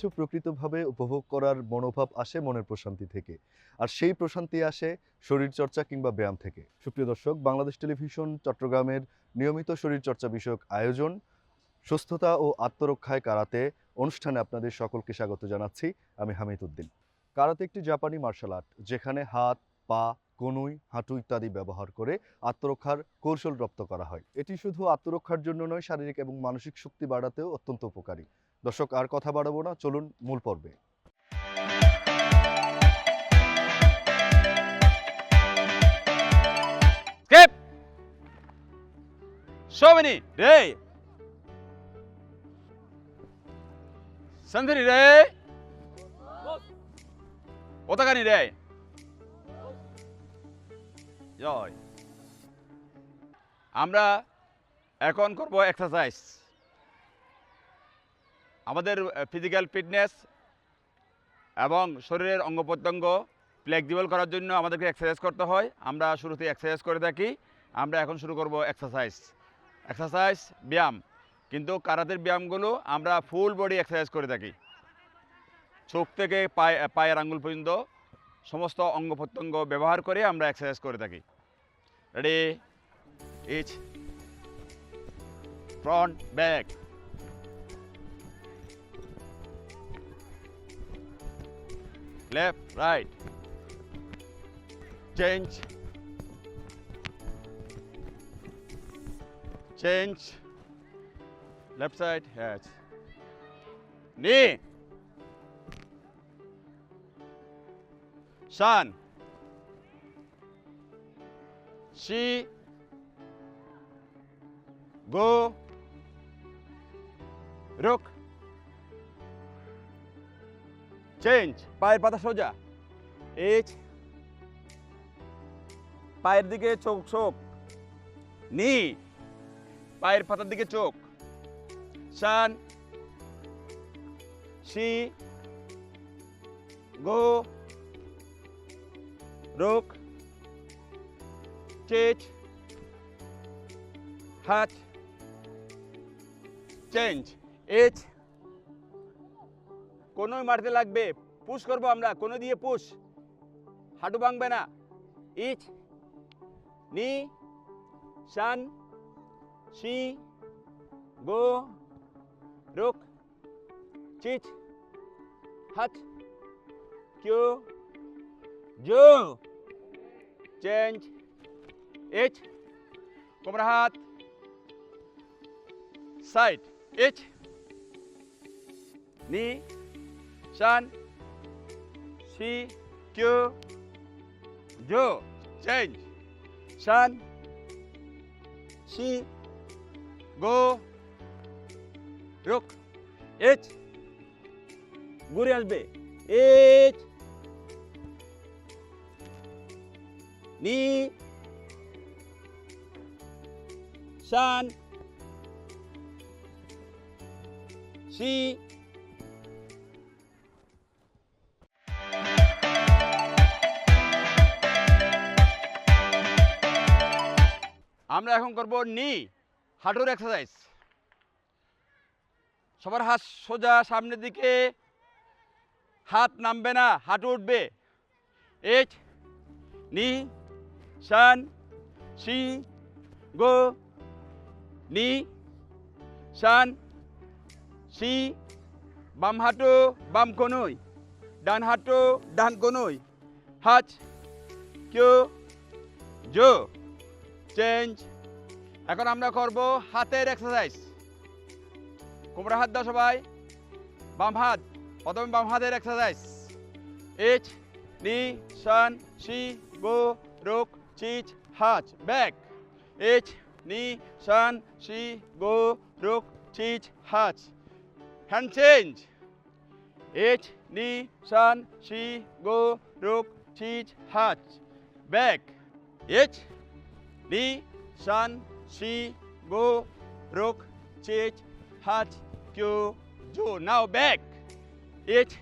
কিছু প্রকৃতভাবে উপভোগ করার মনোভাব আসে মনের প্রশান্তি থেকে। আর সেই প্রশান্তি আসে শরীরচর্চা কিংবা ব্যায়াম থেকে। সুপ্রিয় দর্শক, বাংলাদেশ টেলিভিশন চট্টগ্রামের নিয়মিত শরীরচর্চা বিষয়ক আয়োজন, সুস্থতা ও আত্মরক্ষায় কারাতে অনুষ্ঠানে আপনাদের সকলকে স্বাগত জানাচ্ছি। আমি হামিদ উদ্দিন। কারাতে একটি জাপানি মার্শাল আর্ট, যেখানে হাত, পা, কনুই, হাঁটু ইত্যাদি ব্যবহার করে আত্মরক্ষার কৌশল রপ্ত করা হয়। এটি শুধু আত্মরক্ষার জন্য নয়, শারীরিক এবং মানসিক শক্তি বাড়াতেও অত্যন্ত উপকারী। দর্শক আর কথা বাড়াবো না চলুন মূল পর্বে। আমরা এখন করব এক্সারসাইজ আমাদের ফিজিক্যাল ফিটনেস এবং শরীরের অঙ্গ প্রত্যঙ্গ ফ্লেক্সিবল করার জন্য আমাদেরকে এক্সারসাইজ করতে হয়। আমরা শুরুতে এক্সারসাইজ করে থাকি। আমরা এখন শুরু করব এক্সারসাইজ এক্সারসাইজ ব্যায়াম। কিন্তু কারাতের ব্যায়ামগুলো আমরা ফুল বডি এক্সারসাইজ করে থাকি। চোখ থেকে পায়ে, পায়ের আঙ্গুল পর্যন্ত সমস্ত অঙ্গ প্রত্যঙ্গ ব্যবহার করে আমরা এক্সারসাইজ করে থাকি। Ready each front back left, right. Change. Change. Left side, yes. Knee. Shan. She. Go. Rook. Change পায়ের পাতা সোজা। এইচ পায়ের দিকে চোখ চোখ। নি পায়ের পাতার দিকে চোখ। সান সি গো রোক চেচ হাত চেঞ্জ এইচ কোনো মারতে লাগবে। পুশ করব আমরা, কোনো দিয়ে পুশ। হাঁটু ভাঙবে না। ইচ, নি শান শি গো, রুক, চিচ, হাত, কিউ, জো। চেঞ্জ ইচ কোমরা হাত। সাইড ইচ নি Sun, kyu jo Change. Sun, si, go, rook, H. Gurians B. H. Ni. Sun. si, আমরা এখন করব নি হাঁটুর এক্সারসাইজ সবার হাত সোজা সামনের দিকে, হাত নামবে না, হাঁটু উঠবে। এইচ নি, সান, সি, গো, নি, সান, সি, বাম হাঁটু, বাম কনুই, ডান হাঁটু, ডান কনুই। হাত কিউ জো চেঞ্জ এখন আমরা করব হাতের এক্সারসাইজ কোমরা হাত দাও সবাই। বাম হাত প্রথমে বাম হাতের এক্সারসাইজ এইচ নি শান শি গো রোক চিচ হাচ ব্যাক। এইচ নি শান শি গো রোক চিচ হাচ। Hand change. এইচ নি শান শি গো রোক চিচ হাচ। ব্যাক। এইচ Ni, San, Si, Go, Ruk, Chich, Hach, Kyu, Jo. Now back. Ich,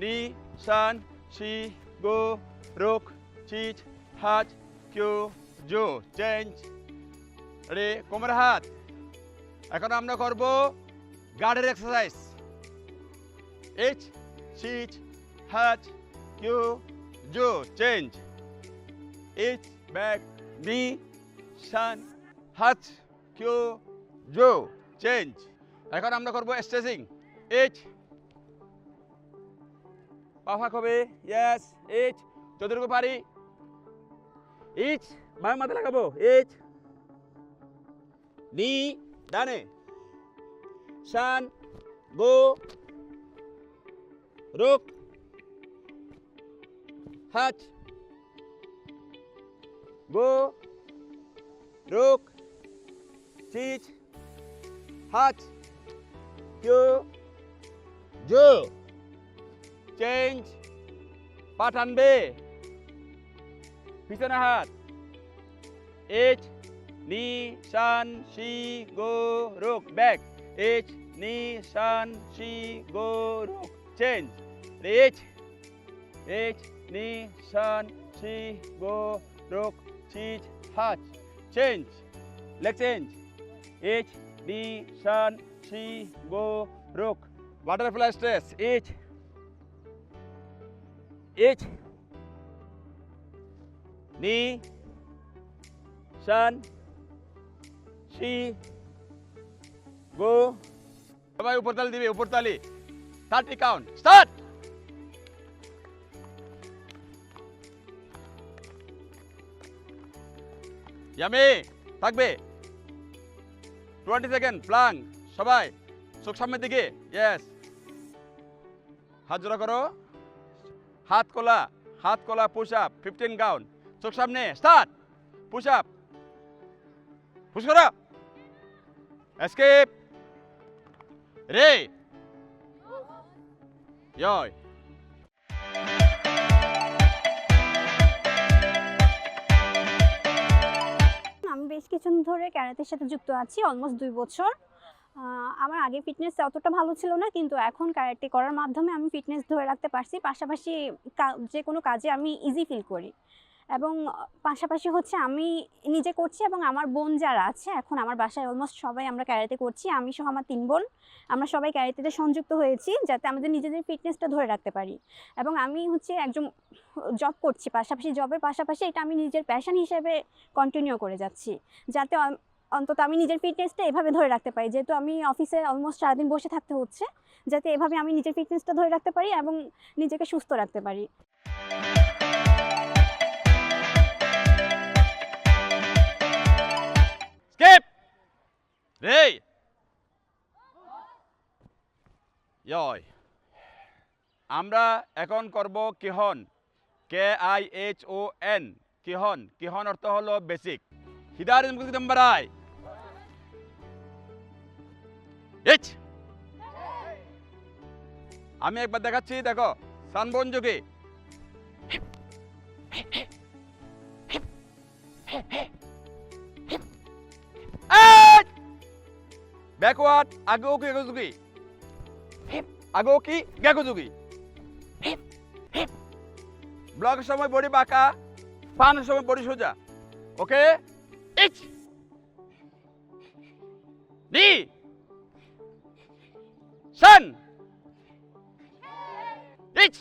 Ni, San, Si, Go, Ruk, Chich, Hach, Kyu, Jo. Change. রে কোমর হাত এখন আমরা করব গার্ডের exercise H, Sheet, Hatch, Q, Joe, change. H, back, B, Shan, Hatch, Q, Joe, change. এখন আমরা করব স্ট্রেচিং। এইচ পাফা কবে? ইয়েস এইচ যতটুকু পারি। এইচ বাম মাথা লাগাবো। এইচ নি ডানে। শান গো। রুক হাচ গো। রুক চিচ হাচ কিউ জো চেঞ্জ পা টানবে পিছনে হাত এইচ নি শান শি গো রুক ব্যাক এইচ নি শান শি গো রুক চেঞ্জ এইচ এইচ নি শান শি গো রুক চিজ হাচ চেঞ্জ লেগ চেঞ্জ এইচ নি শান শি গো রুক বাটারফ্লাই স্ট্রেস এইচ এইচ নি শান শি গো সবাই উপর তালি দিবে উপর তালি থার্টি কাউন্ট স্টার্ট ইয়ামি থাকবে টোয়েন্টি সেকেন্ড প্লাং সবাই, চোখ সামনের দিকে ইয়েস হাত জোড়া করো। হাত কোলা হাত কোলা পুশ আপ ফিফটিন কাউন্ট চোখ সামনে স্টার্ট পুশ আপ পুশ করো। এসকেপ রে ইয় বেশ কিছুদিন ধরে ক্যারাতের সাথে যুক্ত আছি অলমোস্ট দুই বছর। আমার আগে ফিটনেস অতটা ভালো ছিল না, কিন্তু এখন ক্যারাটে করার মাধ্যমে আমি ফিটনেস ধরে রাখতে পারছি। পাশাপাশি যে কোনো কাজে আমি ইজি ফিল করি। এবং পাশাপাশি হচ্ছে আমি নিজে করছি এবং আমার বোন যারা আছে, এখন আমার বাসায় অলমোস্ট সবাই আমরা ক্যারাতে করছি, আমি সহ আমার তিন বোন। আমরা সবাই ক্যারাতেতে সংযুক্ত হয়েছি যাতে আমাদের নিজেদের ফিটনেসটা ধরে রাখতে পারি। এবং আমি হচ্ছে একজন জব করছি পাশাপাশি জবের পাশাপাশি এটা আমি নিজের প্যাশন হিসেবে কন্টিনিউ করে যাচ্ছি। যাতে অন্তত আমি নিজের ফিটনেসটা এভাবে ধরে রাখতে পারি। যেহেতু আমি অফিসে অলমোস্ট সারাদিন বসে থাকতে হচ্ছে, যাতে এভাবে আমি নিজের ফিটনেসটা ধরে রাখতে পারি এবং নিজেকে সুস্থ রাখতে পারি। স্কিপ রে ইয় আমরা এখন করব কিহন K I H O N কিহন কিহন অর্থ হলো বেসিক হিদার নাম্বার আই এইচ আমি একবার দেখাচ্ছি দেখো সানবন যোগে ব্যাকওয়ার্ড আগেও কি এগোজুগি আগেও কি গেগোজুগি ব্লকের সময় বডি বাঁকা পানের সময় বডি সোজা। ওকে ইচ ডি সান ইচ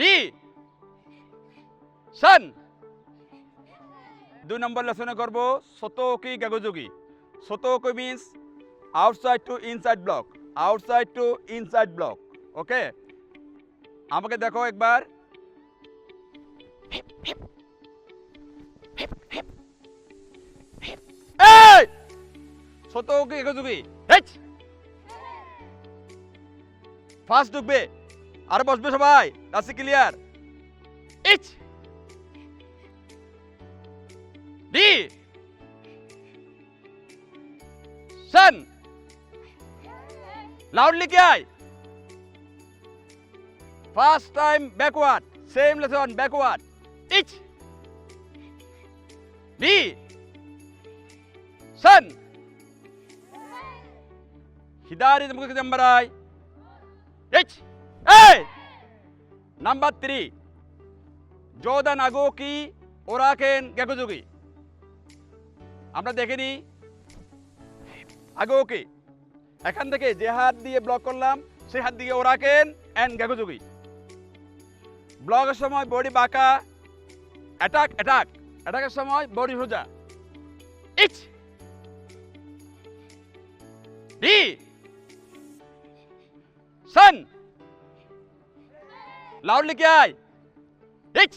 নি দুই নম্বর লেসনে করব সতোকি গাগোযোগী সতোকি means outside to inside block outside to inside block okay আমাকে দেখো একবার। গাগোযোগী হেচ! ফার্স্ট ঢুকবে। আর বসবে সবাই। রাশি ক্লিয়ার ইচ! डी सन। लाउडली लिखे आए first time backward same lesson backward etch डी सन हिदारी नंबर नंबर आए इच ए नंबर थ्री जोदन अगो की ओराकेन गैगुजुगी আমরা দেখে নিই। আগে ওকে। এখান থেকে যে হাত দিয়ে ব্লক করলাম, সেই হাত দিয়ে ওরাকেন অ্যান্ড গ্যাগোযোগী ব্লকের সময় বডি বাঁকা অ্যাটাক অ্যাটাক অ্যাটাকের সময় বডি সোজা। ইচ ডি সন লাউডলি কে আয়? ইচ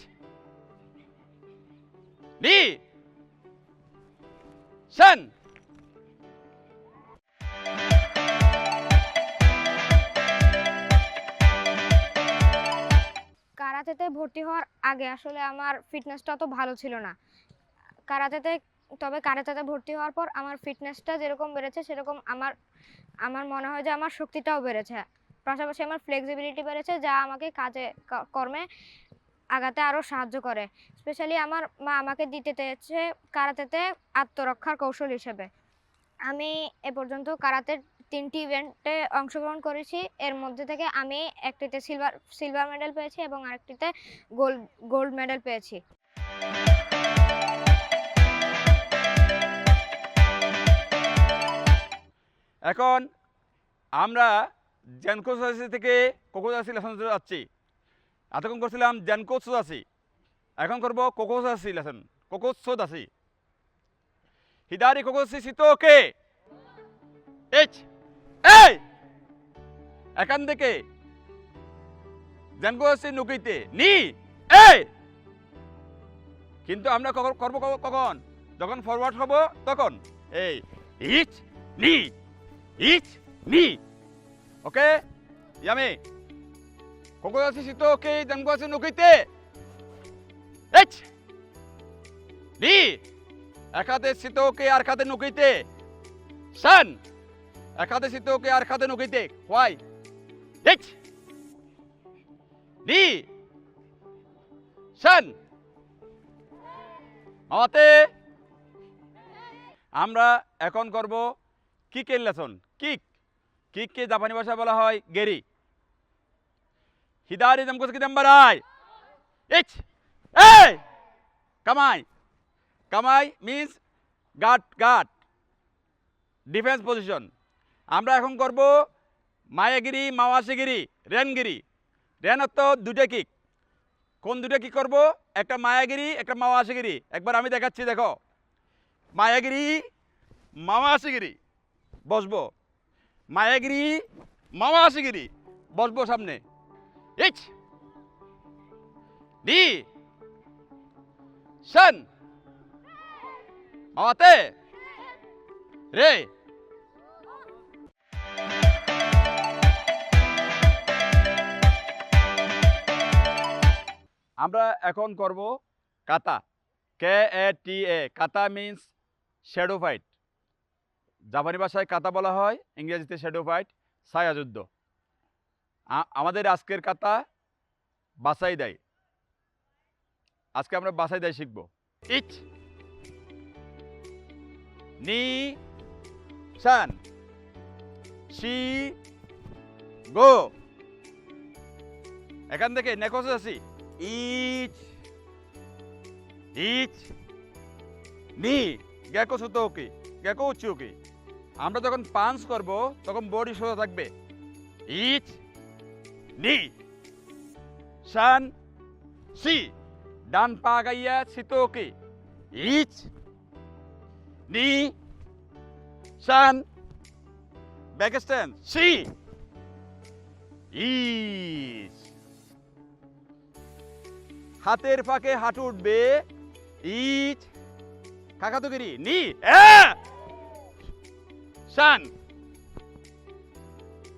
ডি সন কারাতেতে ভর্তি হওয়ার আগে আসলে আমার ফিটনেসটা অত ভালো ছিল না। কারাতেতে তবে কারাতেতে ভর্তি হওয়ার পর আমার ফিটনেসটা যেরকম বেড়েছে, সেরকম আমার আমার মনে হয় যে আমার শক্তিটাও বেড়েছে। পাশাপাশি আমার ফ্লেক্সিবিলিটি বেড়েছে, যা আমাকে কাজে কর্মে আগাতে আরও সাহায্য করে। স্পেশালি আমার মা আমাকে দিতে চেয়েছে কারাতেতে আত্মরক্ষার কৌশল হিসেবে। আমি এ পর্যন্ত কারাতের তিনটি ইভেন্টে অংশগ্রহণ করেছি। এর মধ্যে থেকে আমি একটিতে সিলভার সিলভার মেডেল পেয়েছি এবং আরেকটিতে গোল্ড গোল্ড মেডেল পেয়েছি। এখন আমরা জেনকো সোসাইটি থেকে কোকোজাসি লেসন যাচ্ছি। এতক্ষণ করছিলাম জেনকো সোসাসি এখন করব কোকোজাসি লেসন কোকো সোদাসি হিদারি কোকোসি সিতোকে এইচ, এই! এখান থেকে। জেনকোসি নুকিতে। নি, এই! কিন্তু আমরা কখন করব কখন? যখন ফরওয়ার্ড হব তখন। এই ইচ নি ইচ নি। ওকে? ইয়ামি কোকোজাসি সিতোকে জেনকোসি নুকিতে এইচ! নি এক হাতে সিতোকে আর খাতে নুকিতে সান! এক হাতে সিতোকে আর খাতে নুকিতে হোয়াই! এইচ! ডি সান! আমাতে আমরা এখন করব কিকের লেসন। কিক। কিককে জাপানি ভাষায় বলা হয় গেরি। জমকোস কি দম্বারাই ইচ এই কামাই কামাই মিন্স গাট গাট ডিফেন্স পজিশন আমরা এখন করব মায়াগিরি মাওয়াসিগিরি রেনগিরি রেন অর্থ দুটো কিক কোন দুটো কিক করব একটা মায়াগিরি একটা মাওয়াসিগিরি একবার আমি দেখাচ্ছি দেখো মায়াগিরি মাওয়াসিগিরি বসবো মায়াগিরি মাওয়াসিগিরি বসবো সামনে ইচ ডি সন মাওয়াতে রে আমরা এখন করব কাতা। কে এ টি এ কাতা মিন্স শ্যাডো ফাইট জাপানি ভাষায় কাতা বলা হয়, ইংরেজিতে শ্যাডো ফাইট ছায়া যুদ্ধ। আ- আমাদের আজকের কাতা বাসাই দেয়। আজকে আমরা বাসাই দেয় শিখব। ইচ। নি সান সি গো। এখান থেকে নেকোসে আছি ইচ। ইচ। নি। গ্যাকো সুতো ওকে গ্যাকো উচ্চ ওকে। আমরা যখন পাঞ্চ করব তখন বডি সোজা থাকবে। ইচ। নি। সান সি। ডান পা গাইয়া সিতোকে ইচ। নি। সান ব্যাক স্ট্যান্ড সি। ইচ। হাতের ফাঁকে হাঁটু উঠবে, ইচ। কাকাতুগিরি নি! শান।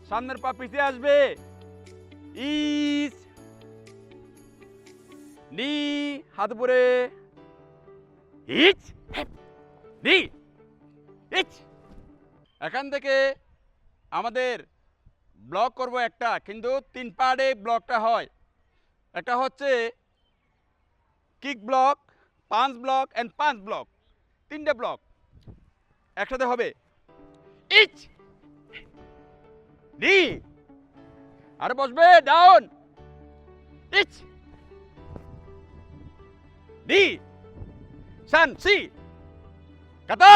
সামনের পা পিছিয়ে আসবে ইচ নি হাত উপরে ইচ নি ইচ এখান থেকে আমাদের ব্লক করব একটা, কিন্তু তিন পার্টে ব্লকটা হয়। একটা হচ্ছে কিক ব্লক পাঁচ ব্লক অ্যান্ড পাঁচ ব্লক তিনটে ব্লক একসাথে হবে। ইচ ডি अरे बॉसबे डाउन इच डी सन सी कता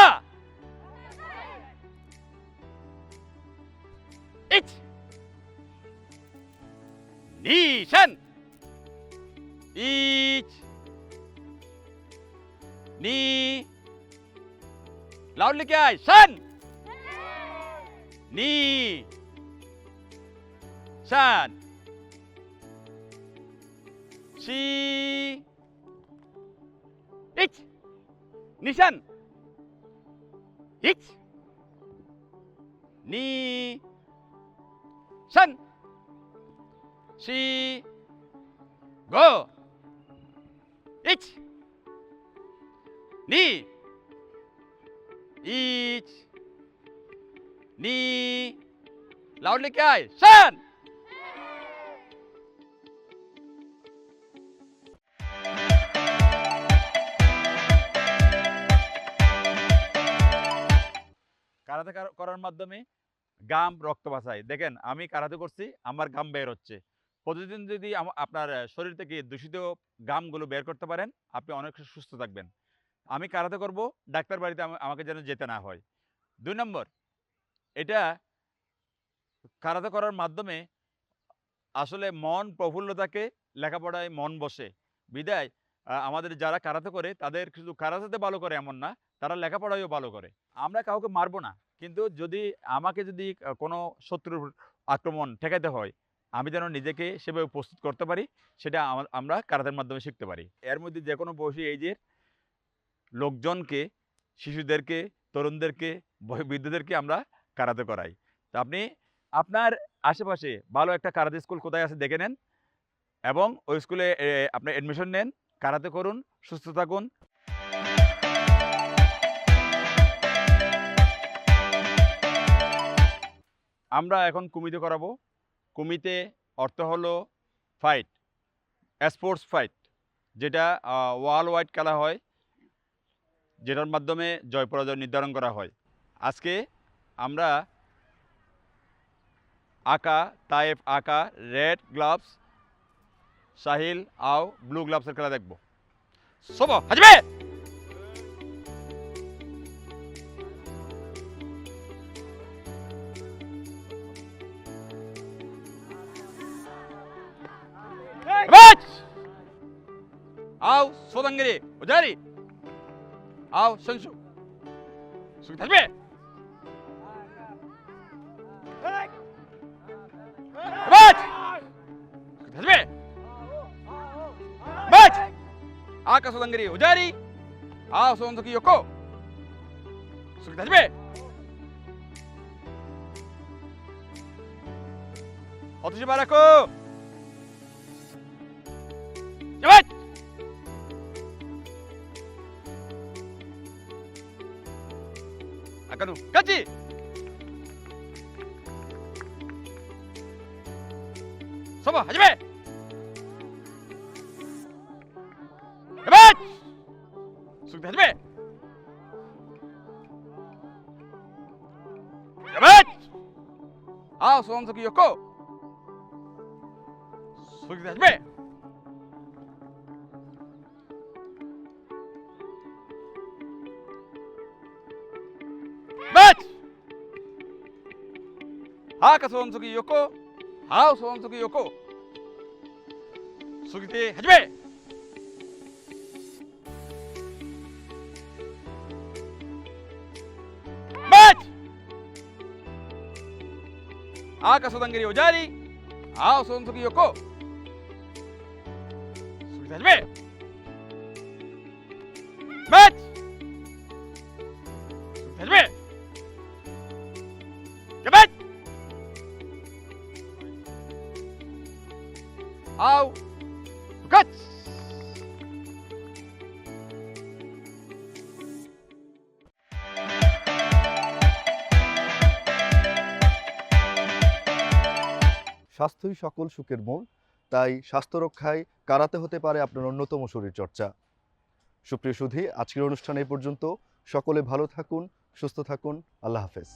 इच डी सन इच डी लाउड लेके आए सन नी শান শি ইচ নিশান ইচ নি শান শি গো ইচ নি ইচ নি লাউডলি কে আয় শান কারাতে করার মাধ্যমে গাম রক্ত বাঁচায়। দেখেন, আমি কারাতে করছি? আমার গাম বের হচ্ছে। প্রতিদিন যদি আপনার শরীর থেকে দূষিত গামগুলো বের করতে পারেন, আপনি অনেক সুস্থ থাকবেন। আমি কারাতে করব? ডাক্তার বাড়িতে আমাকে যেন যেতে না হয়। দুই নম্বর, এটা কারাতে করার মাধ্যমে আসলে মন প্রফুল্ল থাকে লেখাপড়ায় মন বসে। বিদায় আমাদের যারা কারাতে করে, তাদের শুধু কারাতেতে ভালো করে এমন না, তারা লেখাপড়ায়ও ভালো করে। আমরা কাউকে মারবো না। কিন্তু যদি আমাকে যদি কোনো শত্রুর আক্রমণ ঠেকাইতে হয়, আমি যেন নিজেকে সেভাবে প্রস্তুত করতে পারি, সেটা আমরা কারাতের মাধ্যমে শিখতে পারি। এর মধ্যে যে কোনো বয়সী এইজের লোকজনকে, শিশুদেরকে, তরুণদেরকে বৃদ্ধদেরকে আমরা কারাতে করাই। তা আপনি, আপনার আশেপাশে ভালো একটা কারাতে স্কুল কোথায় আছে দেখে নেন এবং ওই স্কুলে আপনি অ্যাডমিশন নেন, কারাতে করুন, সুস্থ থাকুন আমরা এখন কুমিতে করাবো। কুমিতে অর্থ হলো ফাইট স্পোর্টস ফাইট যেটা ওয়ার্ল্ড ওয়াইড খেলা হয়, যেটার মাধ্যমে জয় পরাজয় নির্ধারণ করা হয়। আজকে আমরা আকা তাইফ আকা রেড গ্লাভস সাহিল আও ব্লু গ্লাভসের খেলা দেখব। সব হাজবে 자리 아우 소원석이 요코 수비 다시 매 어떠시 말았고 そば始め!やばい!すぐ始め!やばい!ああ、その時横。すぐ始め!ああ、かその時横。 아우 소원석이었고 수기대 하지마 맷! 아까 소단길이 오자리. 아우 소원석이었고 수기대 하지마 স্বাস্থ্যই সকল সুখের মূল, তাই স্বাস্থ্য রক্ষায় কারাতে হতে পারে আপনার অন্যতম শরীরচর্চা। সুপ্রিয় সুধী, আজকের অনুষ্ঠান এই পর্যন্ত। সকলে ভালো থাকুন, সুস্থ থাকুন। আল্লাহ হাফেজ।